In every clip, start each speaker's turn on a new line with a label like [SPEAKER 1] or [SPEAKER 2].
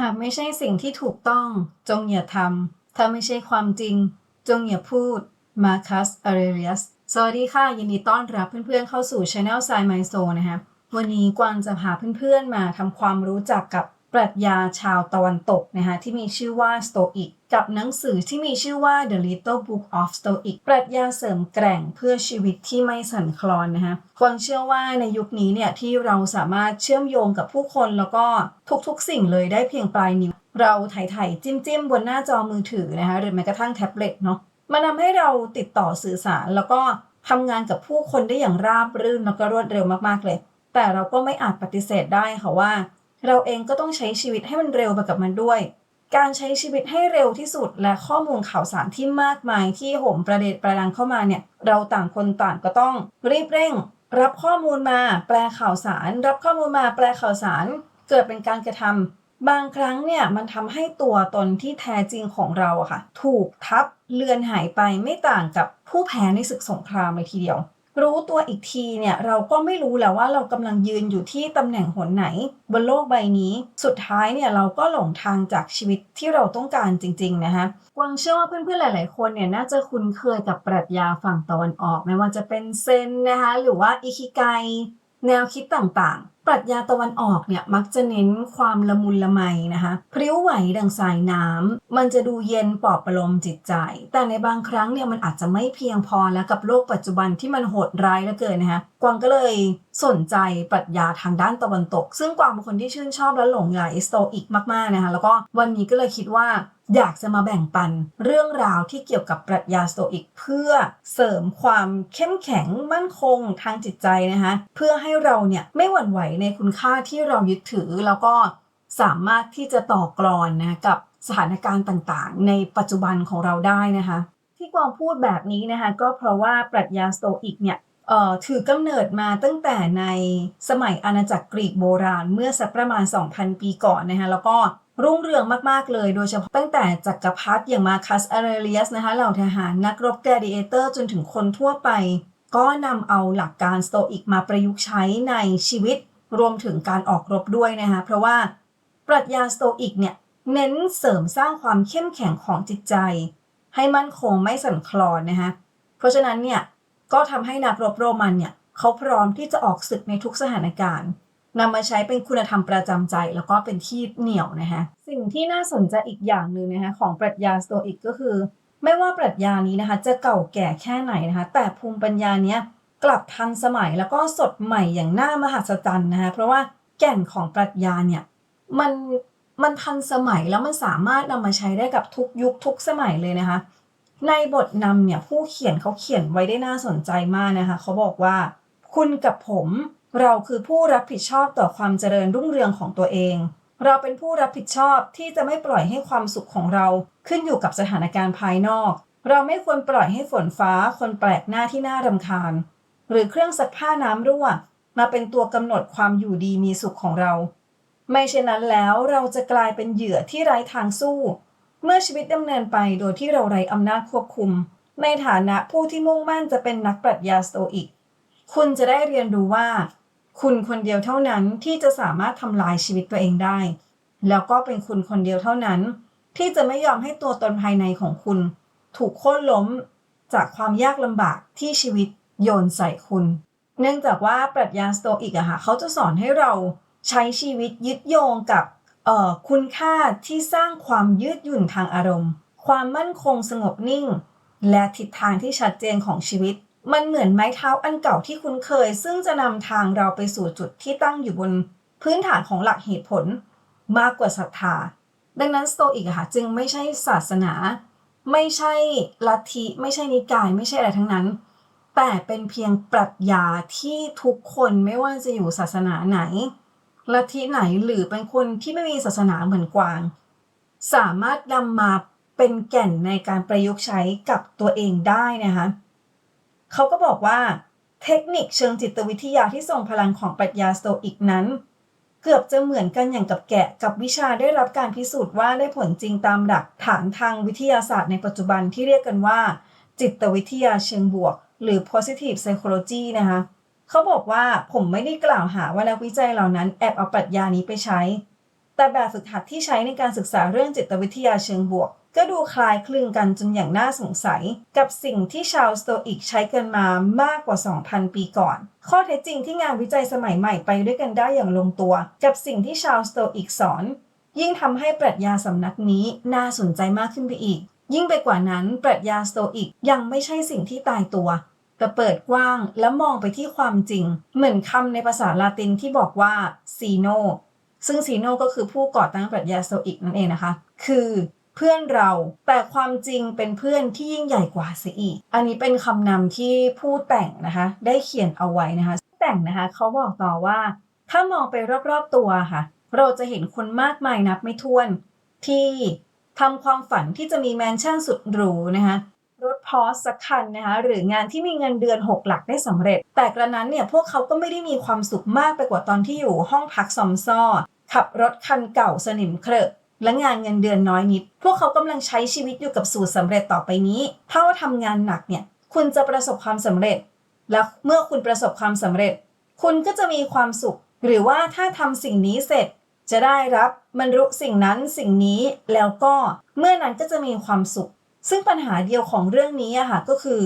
[SPEAKER 1] หากไม่ใช่สิ่งที่ถูกต้องจงอย่าทำ ถ้าไม่ใช่ความจริง จงอย่าพูด มาคัสอาเรเรียส สวัสดีค่ะ ยินดีต้อนรับเพื่อนๆเข้าสู่ Channel s i ไมโซนะคะ วันนี้กวางจะพาเพื่อนๆมาทำความรู้จักกับ ปรัชญาชาวตะวันตกนะคะที่มีชื่อว่า Stoic กับหนังสือที่มีชื่อว่า The Little Book of Stoic ปรัชญาเสริมแกร่งเพื่อชีวิตที่ไม่สั่นคลอนนะคะกวางเชื่อว่าในยุคนี้เนี่ยที่เราสามารถเชื่อมโยงกับผู้คนแล้วก็ทุกๆสิ่งเลยได้เพียงปลายนิ้ว เราถ่ายถ่ายจิ้มจิ้มๆบนหน้าจอมือถือนะคะหรือแม้กระทั่งแท็บเล็ตเนาะมันทำให้เราติดต่อสื่อสารแล้วก็ทำงานกับผู้คนได้อย่างราบรื่นแล้วก็รวดเร็วมากๆเลย แต่เราก็ไม่อาจปฏิเสธได้ค่ะว่า เราเองก็ต้องใช้ชีวิตให้มันเร็วไปกับมันด้วย การใช้ชีวิตให้เร็วที่สุดและข้อมูลข่าวสารที่มากมายที่โหมประเดประดังเข้ามาเนี่ย เราต่างคนต่างก็ต้องรีบเร่ง รับข้อมูลมาแปลข่าวสาร รับข้อมูลมาแปลข่าวสาร เกิดเป็นการกระทำบางครั้งเนี่ยมันทำให้ตัวตนที่แท้จริงของเราอะค่ะ ถูกทับเลือนหายไปไม่ต่างกับผู้แพ้ในศึกสงครามเลยทีเดียว รู้ตัวอีกทีเนี่ยเราก็ไม่รู้แล้วว่าเรากำลังยืนอยู่ที่ตำแหน่งหนไหน บนโลกใบนี้ สุดท้ายเนี่ยเราก็หลงทางจากชีวิตที่เราต้องการจริง ๆ นะคะกวางเชื่อว่าเพื่อนๆหลายๆคนเนี่ยน่าจะคุ้นเคยกับปรัชญาฝั่งตะวันออก ไม่ว่าจะเป็นเซนนะคะหรือว่าอิคิไกแนวคิดต่างๆ ปรัชญาตะวันออกเนี่ยมักจะเน้นความละมุนละไมนะคะพริ้วไหวดังสายน้ำมันจะดูเย็นปลอบประโลมจิตใจ แต่ในบางครั้งเนี่ยมันอาจจะไม่เพียงพอแล้วกับโลกปัจจุบันที่มันโหดร้ายเหลือเกินนะคะกวางก็เลย สนใจปรัชญาทางด้านตะวันตก ซึ่งกวางเป็นคนที่ชื่นชอบและหลงใหลสโตอิกมากๆนะคะแล้วก็วันนี้ก็เลยคิดว่าอยากจะมาแบ่งปันเรื่องราวที่เกี่ยวกับปรัชญาสโตอิก เพื่อเสริมความเข้มแข็งมั่นคงทางจิตใจนะคะเพื่อให้เราเนี่ยไม่หวั่นไหวในคุณค่าที่เรายึดถือแล้วก็สามารถที่จะต่อกรอนนะกับสถานการณ์ต่างๆ ในปัจจุบันของเราได้นะคะ ที่กวางพูดแบบนี้นะคะก็เพราะว่าปรัชญาสโตอิกเนี่ย ถือกำเนิดมาตั้งแต่ในสมัยอาณาจักรกรีกโบราณเมื่อสักประมาณ 2,000 ปีก่อนนะคะแล้วก็รุ่งเรืองมาก ๆ เลย โดยเฉพาะตั้งแต่จักรพรรดิอย่างมาคัสอาเรเลียสนะคะเหล่าทหารนักรบแกดิเอเตอร์จนถึงคนทั่วไป ก็นำเอาหลักการสโตอิกมาประยุกต์ใช้ในชีวิตรวมถึงการออกรบด้วยนะคะเพราะว่าปรัชญาสโตอิกเนี่ยเน้นเสริมสร้างความเข้มแข็งของจิตใจ ให้มั่นคงไม่สั่นคลอนนะคะเพราะฉะนั้นเนี่ย ก็ทำให้นักรบโรมันเนี่ยเขาพร้อมที่จะออกศึกในทุกสถานการณ์นำมาใช้เป็นคุณธรรมประจำใจ แล้วก็เป็นที่เหนี่ยวนะคะสิ่งที่น่าสนใจอีกอย่างหนึ่งนะคะของปรัชญาสโตอิกก็คือ ไม่ว่าปรัชญานี้นะคะ จะเก่าแก่แค่ไหนนะคะ แต่ภูมิปัญญาเนี้ยกลับทันสมัยแล้วก็สดใหม่อย่างน่ามหัศจรรย์นะคะเพราะว่าแก่นของปรัชญาเนี่ยมันมันทันสมัยแล้วมันสามารถนำมาใช้ได้กับทุกยุคทุกสมัยเลยนะคะ ในบทนำเนี่ยผู้เขียนเขาเขียนไว้ได้น่าสนใจมากนะคะเขาบอกว่า คุณกับผมเราคือผู้รับผิดชอบต่อความเจริญรุ่งเรืองของตัวเอง เราเป็นผู้รับผิดชอบที่จะไม่ปล่อยให้ความสุขของเรา ขึ้นอยู่กับสถานการณ์ภายนอก เราไม่ควรปล่อยให้ฝนฟ้าคนแปลกหน้าที่น่ารำคาญ หรือเครื่องซักผ้าน้ำรั่วมาเป็นตัวกำหนดความอยู่ดีมีสุขของเรา ไม่เช่นนั้นแล้วเราจะกลายเป็นเหยื่อที่ไร้ทางสู้ เมื่อชีวิตดำเนินไปโดยที่เราไร้อำนาจควบคุม ในฐานะผู้ที่มุ่งมั่นจะเป็นนักปรัชญาสโตอิก คุณจะได้เรียนรู้ว่า คุณคนเดียวเท่านั้นที่จะสามารถทำลายชีวิตตัวเองได้ แล้วก็เป็นคุณคนเดียวเท่านั้น ที่จะไม่ยอมให้ตัวตนภายในของคุณ ถูกโค่นล้มจากความยากลำบากที่ชีวิตโยนใส่คุณ เนื่องจากว่าปรัชญาสโตอิกอะค่ะเขาจะสอนให้เราใช้ชีวิตยึดโยงกับ คุณค่าที่สร้างความยืดหยุ่นทางอารมณ์ ความมั่นคงสงบนิ่ง และทิศทางที่ชัดเจนของชีวิต มันเหมือนไม้เท้าอันเก่าที่คุ้นเคย ซึ่งจะนำทางเราไปสู่จุดที่ตั้งอยู่บนพื้นฐานของหลักเหตุผลมากกว่าศรัทธา ดังนั้นสโตอิกค่ะจึงไม่ใช่ศาสนา ไม่ใช่ลัทธิไม่ใช่นิกาย ไม่ใช่อะไรทั้งนั้น แต่เป็นเพียงปรัชญาที่ทุกคนไม่ว่าจะอยู่ศาสนาไหน ลัทธิไหนหรือเป็นคนที่ไม่มีศาสนาเหมือนกวาง สามารถนำมาเป็นแก่นในการประยุกต์ใช้กับตัวเองได้นะคะเขาก็บอกว่าเทคนิคเชิงจิตวิทยาที่ทรงพลังของปรัชญาสโตอิกนั้น เกือบจะเหมือนกันอย่างกับแกะกับวิชาได้รับการพิสูจน์ว่าได้ผลจริงตามหลักฐานทางวิทยาศาสตร์ในปัจจุบันที่เรียกกันว่า จิตวิทยาเชิงบวก หรือ positive psychology นะคะ เขาบอกว่าผมไม่ได้กล่าวหาว่านักวิจัยเหล่านั้นแอบเอาปรัชญานี้ไปใช้ แต่แบบฝึกหัดที่ใช้ในการศึกษาเรื่องจิตวิทยาเชิงบวก ก็ดูคล้ายคลึงกันจนอย่างน่าสงสัย กับสิ่งที่ชาวสโตอิกใช้กันมามากกว่า 2,000 ปีก่อน ข้อเท็จจริงที่งานวิจัยสมัยใหม่ไปด้วยกันได้อย่างลงตัว กับสิ่งที่ชาวสโตอิกสอน ยิ่งทำให้ปรัชญาสำนักนี้น่าสนใจมากขึ้นไปอีก ยิ่งไปกว่านั้นปรัชญาสโตอิกยังไม่ใช่สิ่งที่ตายตัว แต่เปิดกว้างและมองไปที่ความจริง เหมือนคำในภาษาลาตินที่บอกว่าซีโนซึ่งซีโนก็คือผู้ก่อตั้งปรัชญาโตอิกนั่นเองนะคะ คือเพื่อนเราแต่ความจริงเป็นเพื่อนที่ยิ่งใหญ่กว่าเสียอีก อันนี้เป็นคำนำที่ผู้แต่งนะคะ ได้เขียนเอาไว้นะคะ แต่งนะคะเขาบอกต่อว่า ถ้ามองไปรอบๆตัวค่ะ เราจะเห็นคนมากมายนับไม่ถ้วน ที่ทำความฝันที่จะมีแมนชั่นสุดหรูนะคะ รถพอสักคันนะคะหรืองานที่มีเงินเดือน 6 หลักได้สำเร็จ แต่กระนั้นเนี่ยพวกเขาก็ไม่ได้มีความสุขมากไปกว่าตอนที่อยู่ห้องพักซอมซ่อ ขับรถคันเก่าสนิมเครอะและงานเงินเดือนน้อยนิด พวกเขากำลังใช้ชีวิตอยู่กับสูตรสำเร็จต่อไปนี้ ถ้าว่าทำงานหนักเนี่ยคุณจะประสบความสำเร็จ และเมื่อคุณประสบความสำเร็จ คุณก็จะมีความสุข หรือว่าถ้าทำสิ่งนี้เสร็จ จะได้รับบรรลุสิ่งนั้นสิ่งนี้แล้วก็เมื่อนั้นก็จะมีความสุข ซึ่งปัญหาเดียวของเรื่องนี้อะค่ะก็คือ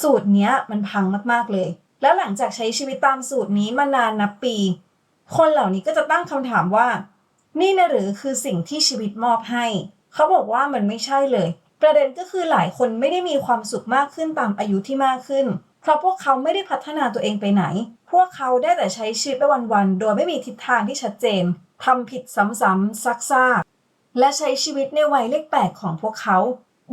[SPEAKER 1] สูตรเนี้ยมันพังมากๆเลย แล้วหลังจากใช้ชีวิตตามสูตรนี้มานานนับปี คนเหล่านี้ก็จะตั้งคำถามว่า นี่นะหรือคือสิ่งที่ชีวิตมอบให้ เขาบอกว่ามันไม่ใช่เลย ประเด็นก็คือหลายคนไม่ได้มีความสุขมากขึ้นตามอายุที่มากขึ้น เพราะพวกเขาไม่ได้พัฒนาตัวเองไปไหน พวกเขาได้แต่ใช้ชีวิตไปวันๆ โดยไม่มีทิศทางที่ชัดเจนทำผิดซ้ำๆซักซากและใช้ชีวิตในวัยเลขแปดของพวกเขา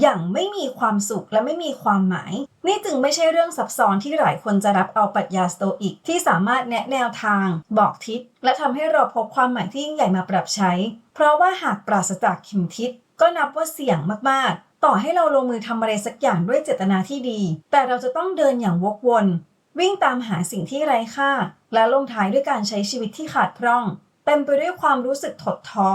[SPEAKER 1] อย่างไม่มีความสุขและไม่มีความหมาย นี่จึงไม่ใช่เรื่องซับซ้อนที่หลายคนจะรับเอาปรัชญาสโตอิก ที่สามารถแนะแนวทาง บอกทิศ และทำให้เราพบความหมายที่ยิ่งใหญ่มาปรับใช้ เพราะว่าหากปราศจากเข็มทิศ ก็นับว่าเสี่ยงมากๆ ต่อให้เราลงมือทำอะไรสักอย่างด้วยเจตนาที่ดี แต่เราจะต้องเดินอย่างวกวน วิ่งตามหาสิ่งที่ไร้ค่า และลงท้ายด้วยการใช้ชีวิตที่ขาดพร่อง เต็มไปด้วยความรู้สึกถดท้อ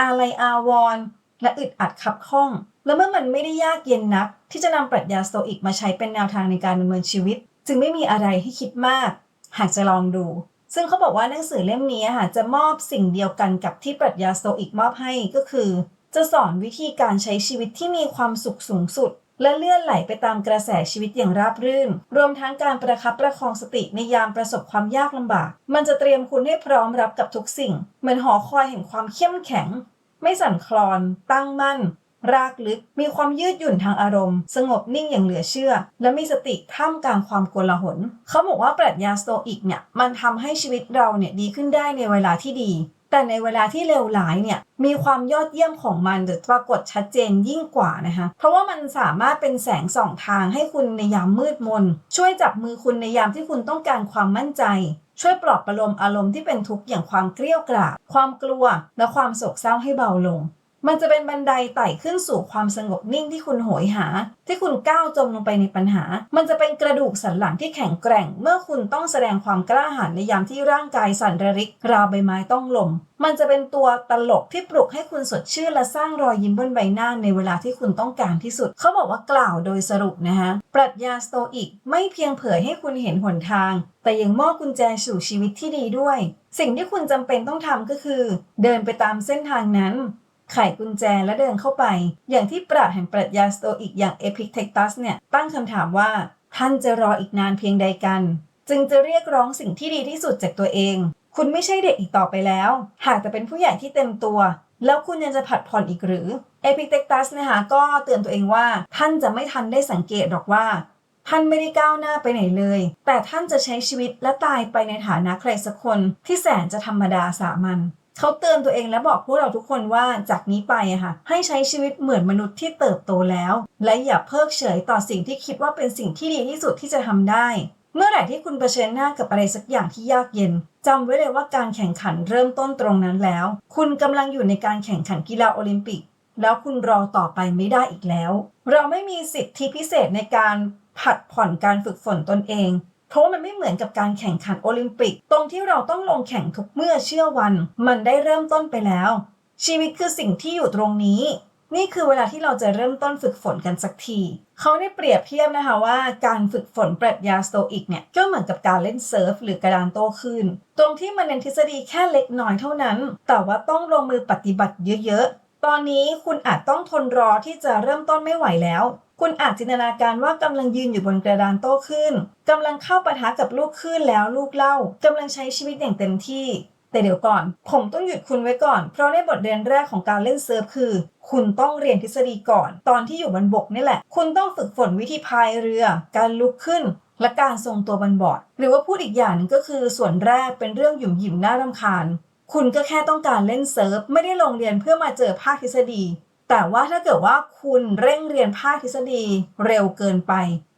[SPEAKER 1] อาลัยอาวรณ์ และอึดอัดขับข้อง และเมื่อมันไม่ได้ยากเย็นนัก ที่จะนำปรัชญาสโตอิกมาใช้เป็นแนวทางในการดำเนินชีวิต จึงไม่มีอะไรให้คิดมาก หากจะลองดู ซึ่งเขาบอกว่าหนังสือเล่มนี้ค่ะจะมอบสิ่งเดียวกันกับที่ปรัชญาสโตอิกมอบให้ก็คือ จะสอนวิธีการใช้ชีวิตที่มีความสุขสูงสุด และเลื่อนไหลไปตามกระแสชีวิตอย่างราบรื่น รวมทั้งการประคับประคองสติในยามประสบความยากลำบาก มันจะเตรียมคุณให้พร้อมรับกับทุกสิ่ง เหมือนหอคอยแห่งความเข้มแข็ง ไม่สั่นคลอน ตั้งมั่น รากลึก มีความยืดหยุ่นทางอารมณ์ สงบนิ่งอย่างเหลือเชื่อ และมีสติท่ามกลางความโกลาหล เขาบอกว่าปรัชญาสโตอิกเนี่ยมันทำให้ชีวิตเราเนี่ยดีขึ้นได้ในเวลาที่ดี แต่ในเวลาที่เลวร้ายเนี่ยมีความยอดเยี่ยมของมันจะปรากฏชัดเจนยิ่งกว่านะคะเพราะว่ามันสามารถเป็นแสงส่องทางให้คุณในยามมืดมน ช่วยจับมือคุณในยามที่คุณต้องการความมั่นใจ ช่วยปลอบประโลมอารมณ์ที่เป็นทุกข์อย่างความเกลี้ยวกราดความกลัว และความโศกเศร้าให้เบาลง มันจะเป็นบันไดไต่ขึ้นสู่ความสงบนิ่งที่คุณโหยหา ที่คุณก้าวจมลงไปในปัญหา มันจะเป็นกระดูกสันหลังที่แข็งแกร่ง เมื่อคุณต้องแสดงความกล้าหาญในยามที่ร่างกายสั่นระริก ราวใบไม้ต้องลม มันจะเป็นตัวตลกที่ปลุกให้คุณสดชื่นและสร้างรอยยิ้มบนใบหน้าในเวลาที่คุณต้องการที่สุด เขาบอกว่ากล่าวโดยสรุปนะคะปรัชญาสโตอิกไม่เพียงเผยให้คุณเห็นหนทาง แต่ยังมอบกุญแจสู่ชีวิตที่ดีด้วย สิ่งที่คุณจำเป็นต้องทำก็คือ เดินไปตามเส้นทางนั้น ไขกุญแจและเดินเข้าไป อย่างที่ปราชญ์แห่งปรัชญาสโตอิกอย่างเอพิกเทคตัสเนี่ยตั้งคำถามว่า ท่านจะรออีกนานเพียงใดกัน จึงจะเรียกร้องสิ่งที่ดีที่สุดจากตัวเอง คุณไม่ใช่เด็กอีกต่อไปแล้ว หากแต่เป็นผู้ใหญ่ที่เต็มตัว แล้วคุณยังจะผัดผ่อนอีกหรือเอพิกเทคตัสนะคะก็เตือนตัวเองว่า ท่านจะไม่ทันได้สังเกตหรอกว่าท่านไม่ได้ก้าวหน้าไปไหนเลย แต่ท่านจะใช้ชีวิตและตายไปในฐานะใครสักคนที่แสนจะธรรมดาสามัญ เขาเตือนตัวเองและบอกพวกเราทุกคนว่าจากนี้ไปอะค่ะ ให้ใช้ชีวิตเหมือนมนุษย์ที่เติบโตแล้ว และอย่าเพิกเฉยต่อสิ่งที่คิดว่าเป็นสิ่งที่ดีที่สุดที่จะทำได้ เมื่อไหร่ที่คุณเผชิญหน้ากับอะไรสักอย่างที่ยากเย็นจำไว้เลยว่าการแข่งขันเริ่มต้นตรงนั้นแล้ว คุณกำลังอยู่ในการแข่งขันกีฬาโอลิมปิก แล้วคุณรอต่อไปไม่ได้อีกแล้ว เราไม่มีสิทธิพิเศษในการผัดผ่อนการฝึกฝนตนเอง ราะว่ามันไม่เหมือนกับการแข่งขันโอลิมปิก ตรงที่เราต้องลงแข่งทุกเมื่อเชื่อวัน มันได้เริ่มต้นไปแล้ว ชีวิตคือสิ่งที่อยู่ตรงนี้ นี่คือเวลาที่เราจะเริ่มต้นฝึกฝนกันสักที เขาได้เปรียบเทียบนะคะว่าการฝึกฝนปรัชญาสโตอิกเนี่ยก็เหมือนกับการเล่นเซิร์ฟหรือกระดานโต้คลื่นตรงที่มันเน้นทฤษฎีแค่เล็กน้อยเท่านั้น แต่ว่าต้องลงมือปฏิบัติเยอะๆ ตอนนี้คุณอาจต้องทนรอที่จะเริ่มต้นไม่ไหวแล้ว คุณอาจจินตนาการว่ากำลังยืนอยู่บนกระดานโต้คลื่นกำลังเข้าปะทะกับลูกคลื่นแล้วลูกเล่ากำลังใช้ชีวิตอย่างเต็มที่ แต่เดี๋ยวก่อน ผมต้องหยุดคุณไว้ก่อน เพราะในบทเรียนแรกของการเล่นเซิร์ฟคือ คุณต้องเรียนทฤษฎีก่อน ตอนที่อยู่บนบกนี่แหละ คุณต้องฝึกฝนวิธีพายเรือ การลุกขึ้นและการทรงตัวบนบอร์ด หรือว่าพูดอีกอย่างหนึ่งก็คือส่วนแรกเป็นเรื่องหยุ่มหยิมน่ารำคาญ คุณก็แค่ต้องการเล่นเซิร์ฟไม่ได้ลงเรียนเพื่อมาเจอภาคทฤษฎี แต่ว่าถ้าเกิดว่าคุณเร่งเรียนภาคทฤษฎีเร็วเกินไป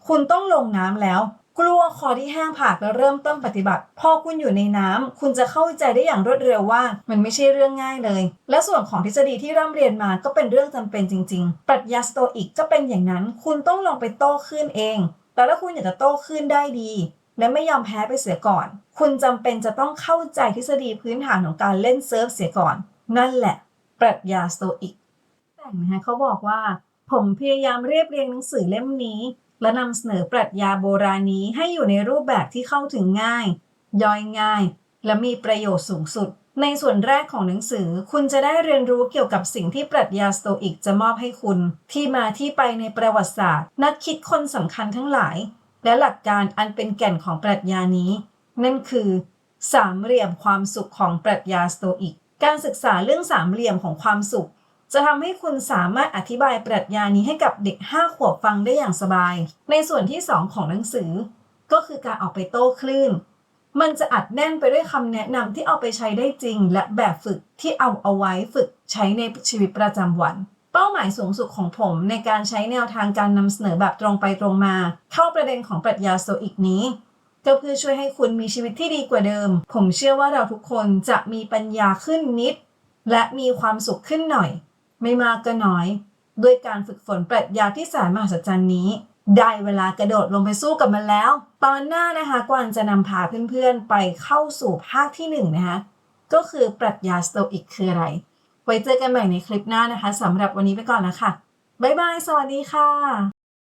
[SPEAKER 1] คุณต้องลงน้ำแล้ว กลัวคอที่แห้งผากแล้วเริ่มต้นปฏิบัติ พอคุณอยู่ในน้ำคุณจะเข้าใจได้อย่างรวดเร็วว่า มันไม่ใช่เรื่องง่ายเลย และส่วนของทฤษฎีที่ร่ำเรียนมาก็เป็นเรื่องจำเป็นจริง ๆ ปรัชญาสโตอิกก็เป็นอย่างนั้น คุณต้องลองไปโต้คลื่นเองแต่ถ้าคุณอยากจะโต้คลื่นได้ดี และไม่ยอมแพ้ไปเสียก่อน คุณจำเป็นจะต้องเข้าใจทฤษฎีพื้นฐานของการเล่นเซิร์ฟเสียก่อน นั่นแหละ ปรัชญาสโตอิกแต่งนะคะเขาบอกว่า ผมพยายามเรียบเรียงหนังสือเล่มนี้ และนำเสนอปรัชญาโบราณนี้ให้อยู่ในรูปแบบที่เข้าถึงง่าย ย่อยง่าย และมีประโยชน์สูงสุด ในส่วนแรกของหนังสือคุณจะได้เรียนรู้เกี่ยวกับสิ่งที่ปรัชญาสโตอิกจะมอบให้คุณ ที่มาที่ไปในประวัติศาสตร์ นักคิดคนสำคัญทั้งหลาย และหลักการอันเป็นแก่นของปรัชญานี้ นั่นคือ สามเหลี่ยมความสุขของปรัชญาสโตอิก การศึกษาเรื่องสามเหลี่ยมของความสุข จะทำให้คุณสามารถอธิบายปรัชญานี้ให้กับเด็ก 5 ขวบฟังได้อย่างสบาย ในส่วนที่ 2 ของหนังสือ ก็คือการออกไปโต้คลื่น มันจะอัดแน่นไปด้วยคำแนะนำที่เอาไปใช้ได้จริง และแบบฝึกที่เอาเอาไว้ฝึกใช้ในชีวิตประจำวัน เป้าหมายสูงสุดของผมในการใช้แนวทางการนำเสนอแบบตรงไปตรงมา เข้าประเด็นของปรัชญาโตอิกนี้ก็เพื่อช่วยให้คุณมีชีวิตที่ดีกว่าเดิม ผมเชื่อว่าเราทุกคนจะมีปัญญาขึ้นนิด และมีความสุขขึ้นหน่อย ไม่มากก็น้อย ด้วยการฝึกฝนปรัชญาที่แสนมหัศจรรย์นี้ ได้เวลากระโดดลงไปสู้กับมันแล้ว ตอนหน้านะคะกวางจะนำพาเพื่อนๆ ไปเข้าสู่ภาคที่หนึ่งนะคะก็คือปรัชญาสโตอิกคืออะไร ไว้เจอกันใหม่ในคลิปหน้านะคะสำหรับวันนี้ไปก่อนแล้วค่ะ บ๊ายบาย สวัสดีค่ะ